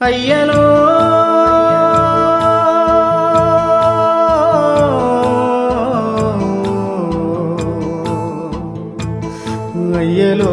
అయ్యనో అయ్యలో.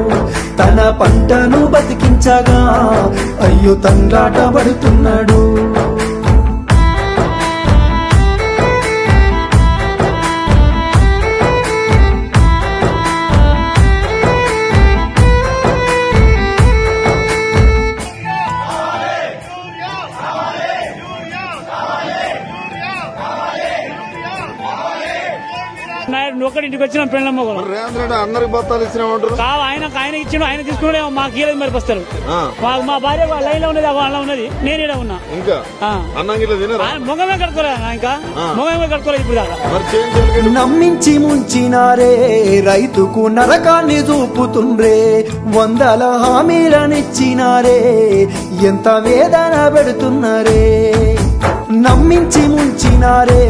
తన పంటను బతికించగా అయ్యో తండ్రాట పడుతున్నాడు. నాయుడు ఇంటికి వచ్చిన పెళ్ళ మొగలు రేవంత్ రెడ్డి అందరికి బత్తాలు ఇచ్చినామంటారు కావు ఆయన ఆయన ఇచ్చిండు ఆయన తీసుకున్నాడే మాకు కీలేదు మరి మాకు మా భార్య లైన్లో ఉన్నది వాళ్ళ ఉన్నది నేను ఈడ ఉన్నా. ఇంకా? ఆ. అన్నం గిట్ల తినరా? ఆయన మొగమే కట్టుకోలేదు ఇంకా? మొగమే కట్టుకోలేదు ఇప్పుడు దాకా. నమ్మించి ముంచినారే రైతుకు నరకాన్ని చూపుతుండ్రే వందల హామీలనిచ్చినారే ఎంత వేదన పెడుతున్నారే. నమ్మించి ముంచినారే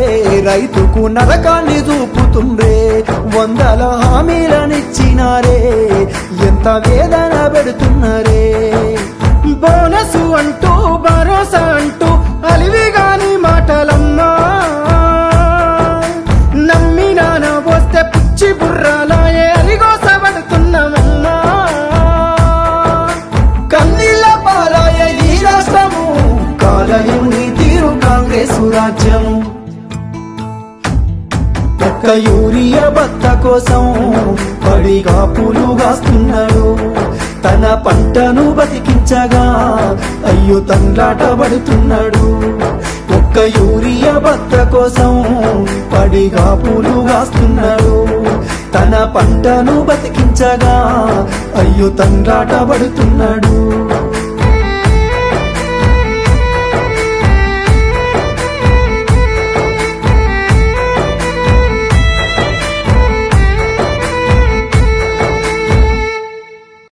రైతుకు నరకాన్ని చూపుతుండ్రే. వందల హామీలనిచ్చినారే. ఎంత వేదన పెడుతున్నారే. బోనస్ యూరియా బత్త కోసం పడిగా పూలు కాస్తున్నాడు తన పంటను బతికించగా అయ్యో తండ్రాట పడుతున్నాడు. ఒక్క యూరియా బత్త కోసం పడిగా పూలు కాస్తున్నాడు తన పంటను బతికించగా అయ్యో తండ్రాట పడుతున్నాడు.